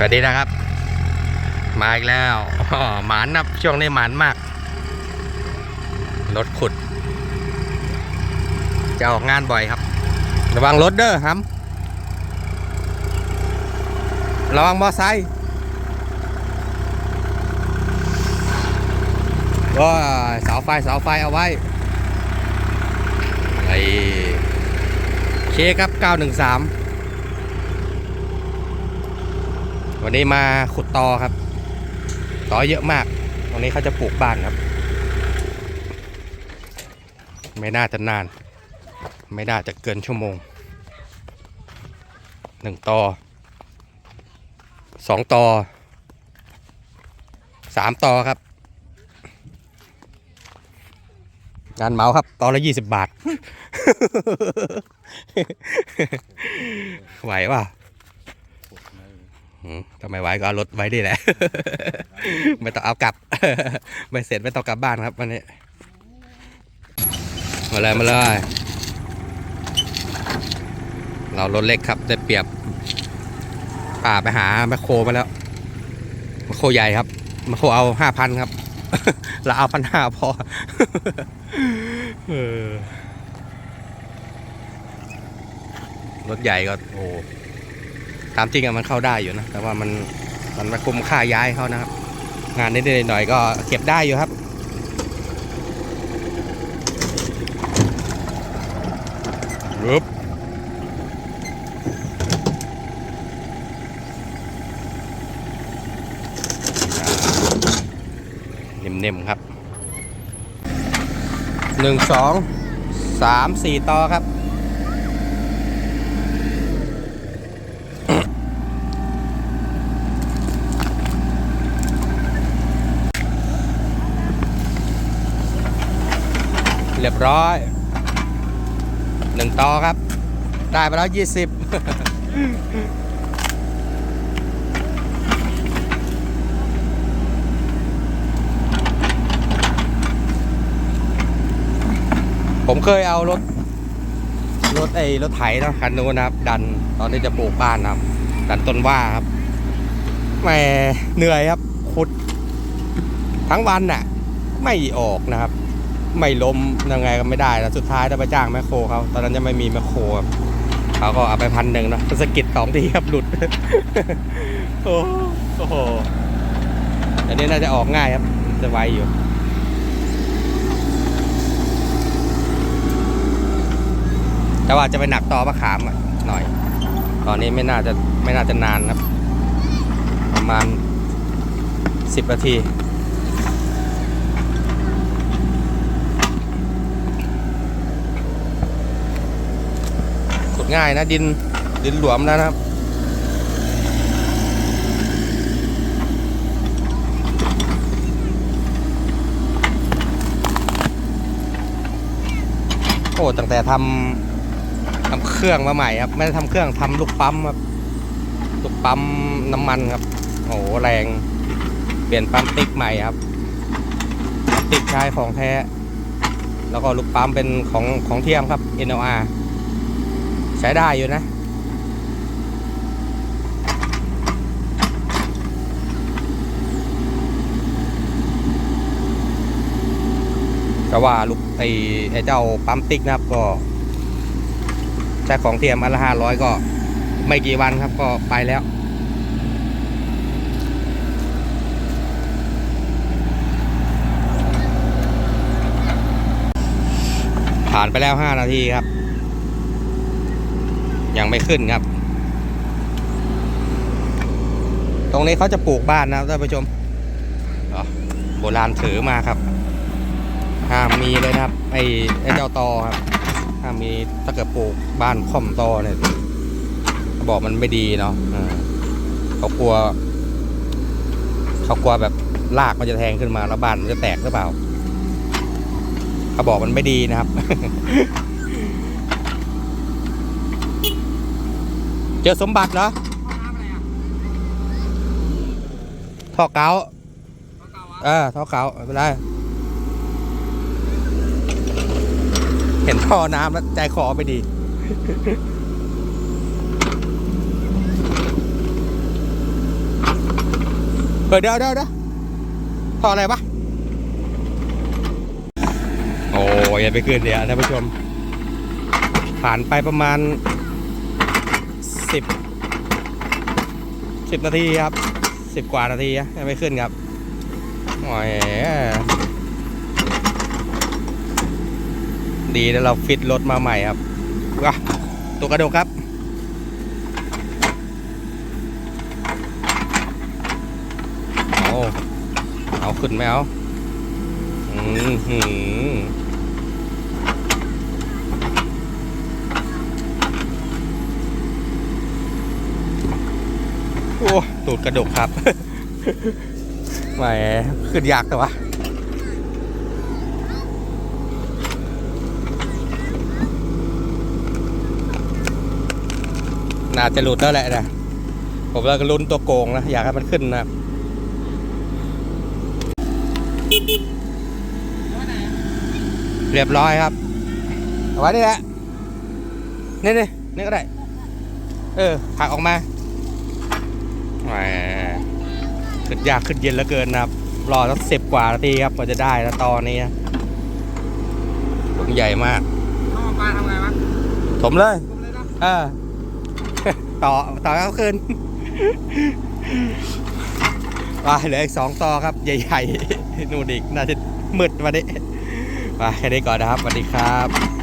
สวัสดีนะครับ มาอีกแล้วหมานนับช่วงนี้หมานมาก รถขุด จะออกงานบ่อยครับ ระวังรถเด้อครับ ระวังมอไซค์ว้าเสาไฟเสาไฟเอาไว้ไอ้เคครับ 913 วันนี้มาขุดตอครับ ตอเยอะมาก ตรงนี้เขาจะปลูกบ้านครับ ไม่น่าจะนาน ไม่น่าจะเกินชั่วโมงหนึ่งตอสองตอสามตอครับ งานเหมาครับ ตอละยี่สิบบาท ไหวว่ะ ทำไมไหวก็เอารถไว้ดีแหละ ไม่ต้องเอากลับ ไม่เสร็จไม่ต้องกลับบ้านครับวันนี้ มาเลยมาเลย เรารถเล็กครับได้เปรียบ ป่าไปหาแมคโครมาแล้วแมคโครใหญ่ครับแมคโครเอาห้าพันครับ เราเอาพันห้าพอรถใหญ่ก็โอ้ ตามจริงอะมันเข้าได้อยู่นะ แต่ว่ามันมันมาคุมค่าย้ายเขานะครับ งานนิดๆหน่อยๆก็เก็บได้อยู่ครับรึบนิ่มๆครับหนึ่งสองสามสี่ต่อครับ รียบร้อยหนึ่งต่อครับ ได้ไปแล้วยี่สิบผมเคยเอารถ รถไอ้รถไถเนาะคันนู้นนะครับ ดันตอนที่จะปลูกบ้านนะครับ ดันต้นว่าครับแหมเหนื่อยครับขุด ทั้งวันน่ะ ไม่ออกนะครับ ไม่ล้มยังไงก็ไม่ได้นะสุดท้ายได้ไปจ้างแมคโครเขาตอนนั้นยังไม่มีแมคโครครับเขาก็เอาไปพันหนึ่งเนาะสกิดสองทีครับหลุดโอ้โหอันนี้น่าจะออกง่ายครับจะไวอยู่แต่ว่าจะไปหนักต่อมะขามอะหน่อย ตอนนี้ไม่น่าจะไม่น่าจะนานครับ ประมาณสิบนาที ง่ายนะดินดินหลวมแล้วนะครับ โอ้ตั้งแต่ทำทำเครื่องมาใหม่ครับ ไม่ได้ทำเครื่องทำลูกปั๊มครับลูกปั๊มน้ำมันครับโอ้โหแรง เปลี่ยนปั๊มติ๊กใหม่ครับ ติ๊กใช้ของแท้ แล้วก็ลูกปั๊มเป็นของของเทียมครับ NLR ใช้ได้อยู่นะ ก็ว่าลูกไอ้ไอ้เจ้าปั๊มติ๊กนะครับก็ใช้ของเทียมอันละห้าร้อยก็ไม่กี่วันครับก็ไปแล้วผ่านไปแล้ว 5 นาทีครับ ยังไม่ขึ้นครับ ตรงนี้เขาจะปลูกบ้านนะครับท่านผู้ชมโบราณถือมาครับ ห้ามมีเลยนะครับ ไอ้ไอ้เจ้าตอครับ ห้ามมีถ้าเกิดปลูกบ้านค่อมตอเนี่ยบอกมันไม่ดีเนาะอ่าเขากลัว เขากลัวแบบรากมันจะแทงขึ้นมาแล้วบ้านมันจะแตกหรือเปล่าเขาบอกมันไม่ดีนะครับ เจอสมบัติเหรอท่อเกาเออท่อเกาไม่เป็นไรเห็นท่อน้ำแล้วใจคอไม่ดีเปิดเดี๋ยวเดี๋ยวเดี๋ยวท่ออะไรปะโอ้ยอย่าไปขึ้นเดี๋ยวท่านผู้ชม ผ่านไปประมาณ สิบสิบนาทีครับสิบกว่านาทีอะยังไม่ขึ้นครับโอ้ยดีแล้วเราฟิตรถมาใหม่ครับว้าตัวกระดกครับเอาเอาขึ้นไหมเอาอืมหืมโอ้ ตูดกระดกครับ แหมขึ้นยากแต่ว่าน่าจะหลุดแล้วแหละนะ ผมเราก็ลุ้นตัวโกงนะ อยากให้มันขึ้นนะเรียบร้อยครับ เอาไว้นี่แหละ นี่นี่นี่ก็ได้ เออผักออกมา ขึ้นยากขึ้นเย็นเหลือเกินนะครับ รอสักสิบกว่านาทีครับกว่าจะได้แล้วตอนนี้นะถุงใหญ่มากเข้ามาปลาทำไงวะถมเลยผมเลยนะเออต่อต่อเขาคืนว่าเหลืออีกสองต่อครับ ใหญ่ๆนู่นอีกน่าจะมืดวันนี้ไปแค่นี้ก่อนนะครับสวัสดีครับ